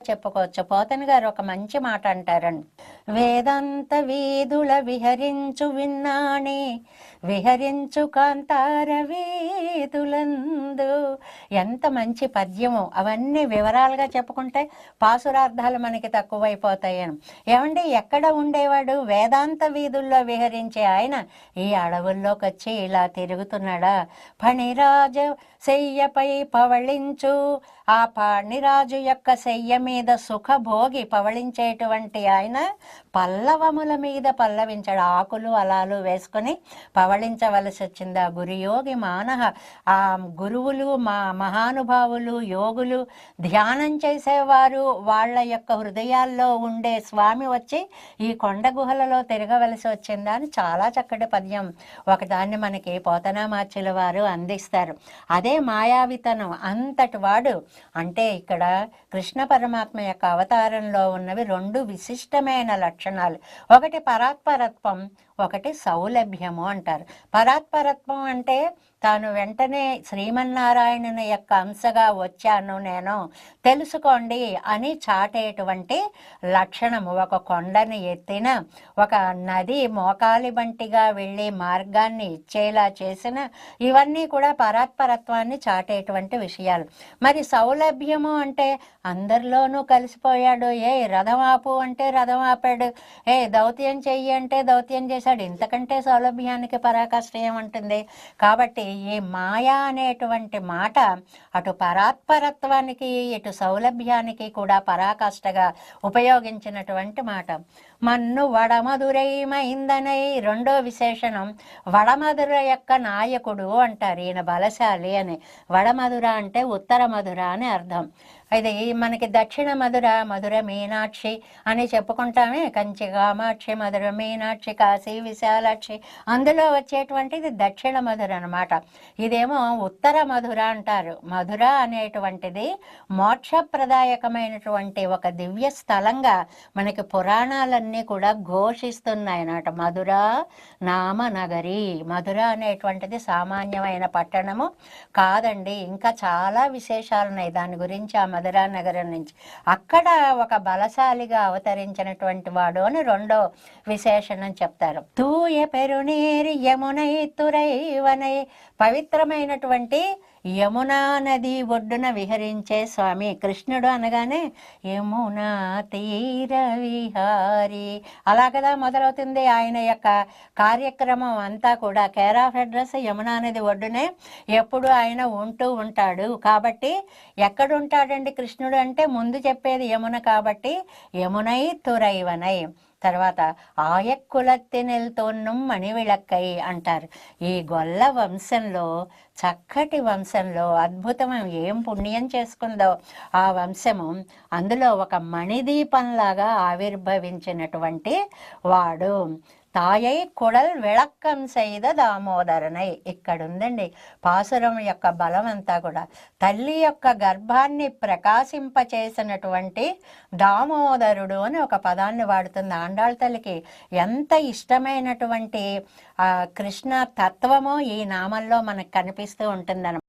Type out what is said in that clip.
చెప్పుకోవచ్చు. పోతన్ గారు ఒక మంచి మాట అంటారండి వేదాంత వీధుల విహరించు విన్నానే విహరించు కాంతారవీధులందు ఎంత మంచి పద్యము. అవన్నీ వివరాలుగా చెప్పుకుంటే పాసురార్థాలు మనకి తక్కువైపోతాయని. ఏమండి ఎక్కడ ఉండేవాడు? వేదాంత వీధుల్లో విహరించే ఆయన ఈ అడవుల్లోకి వచ్చి ఇలా తిరుగుతున్నాడా? పణిరాజు శయ్యపై పవళించు. ఆ పణిరాజు యొక్క శయ్య మీద సుఖభోగి పవళించేటువంటి ఆయన పల్లవముల మీద పల్లవించాడు. ఆకులు అలాలు వేసుకొని సవళించవలసి వచ్చింది ఆ గురుయోగి మానహ. ఆ గురువులు మా మహానుభావులు యోగులు ధ్యానం చేసేవారు. వాళ్ళ యొక్క హృదయాల్లో ఉండే స్వామి వచ్చి ఈ కొండ గుహలలో తిరగవలసి వచ్చిందా అని చాలా చక్కటి పద్యం. ఒకదాన్ని మనకి పోతనామాచుల వారు అందిస్తారు. అదే మాయావితనం. అంతటి వాడు. అంటే ఇక్కడ కృష్ణ పరమాత్మ యొక్క అవతారంలో ఉన్నవి రెండు విశిష్టమైన లక్షణాలు. ఒకటి పరాత్పరత్వం ఒకటి సౌలభ్యము అంటారు. పరాత్పరత్వం అంటే తాను వెంటనే శ్రీమన్నారాయణుని యొక్క అంశగా వచ్చాను నేను. తెలుసుకోండి అని చాటేటువంటి లక్షణము. ఒక కొండని ఎత్తిన ఒక నది మోకాలి బంటిగా వెళ్ళి మార్గాన్ని ఇచ్చేలా చేసిన ఇవన్నీ కూడా పరాత్పరత్వాన్ని చాటేటువంటి విషయాలు. మరి సౌలభ్యము అంటే అందరిలోనూ కలిసిపోయాడు. ఏ రథం ఆపు అంటే రథం ఆపాడు ఏ దౌత్యం చెయ్యి అంటే దౌత్యం చేశాడు. ఇంతకంటే సౌలభ్యానికి పరాకాష్ట ఏమంటుంది? కాబట్టి ఈ మాయా అనేటువంటి మాట అటు పరాత్పరత్వానికి ఇటు సౌలభ్యానికి కూడా పరాకాష్ఠగా ఉపయోగించినటువంటి మాట. మన్ను వడమధురైమైందనై రెండో విశేషణం వడమధుర యొక్క నాయకుడు అంటారు. ఈయన బలశాలి అని. వడమధుర అంటే ఉత్తర మధుర అని అర్థం. ఇది మనకి దక్షిణ మధుర మధుర మీనాక్షి అని చెప్పుకుంటామే. కంచి కామాక్షి మధుర మీనాక్షి కాశీ విశాలాక్షి. అందులో వచ్చేటువంటిది దక్షిణ మధుర అనమాట ఇదేమో ఉత్తర మధుర అంటారు. మధుర అనేటువంటిది మోక్షప్రదాయకమైనటువంటి ఒక దివ్య స్థలంగా మనకి పురాణాలన్నీ కూడా ఘోషిస్తున్నాయన్నమాట. మధుర నామ నగరి మధుర అనేటువంటిది సామాన్యమైన పట్టణము కాదండి. ఇంకా చాలా విశేషాలు ఉన్నాయి దాని గురించి ఆ మధురా నగరం నుంచి. అక్కడ ఒక బలశాలిగా అవతరించినటువంటి వాడు అని రెండో విశేషణం చెప్తారు. తూయ పెరునీరి యమునై తురైవనై పవిత్రమైనటువంటి యమునా నది ఒడ్డున విహరించే స్వామి కృష్ణుడు అనగానే యమునా తీర విహారి అలా కదా మొదలవుతుంది ఆయన యొక్క కార్యక్రమం అంతా కూడా. కేర్ ఆఫ్ అడ్రస్ యమునా నది ఒడ్డునే ఎప్పుడు ఆయన ఉంటూ ఉంటాడు. కాబట్టి ఎక్కడుంటాడండి కృష్ణుడు అంటే ముందు చెప్పేది యమున కాబట్టి యమునై తురైవనై. తర్వాత ఆయక్కులత్తి తోన్నం మణివిళక్కై అంటారు. ఈ గొల్ల వంశంలో చక్కటి వంశంలో అద్భుతం ఏం పుణ్యం చేసుకుందో ఆ వంశము అందులో ఒక మణిదీపంలాగా ఆవిర్భవించినటువంటి వాడు. తాయై కుడల్ విళక్కం செய்த దామోదరనై ఇక్కడ ఉందండి పాసురం యొక్క బలం అంతా కూడా తల్లి యొక్క గర్భాన్ని ప్రకాశింపచేసినటువంటి దామోదరుడు అని ఒక పదాన్ని వాడుతుంది ఆండాళ్ళ తల్లికి ఎంత ఇష్టమైనటువంటి ఆ కృష్ణ తత్వమో ఈ నామంలో మనకు కనిపిస్తూ ఉంటుందన్నమాట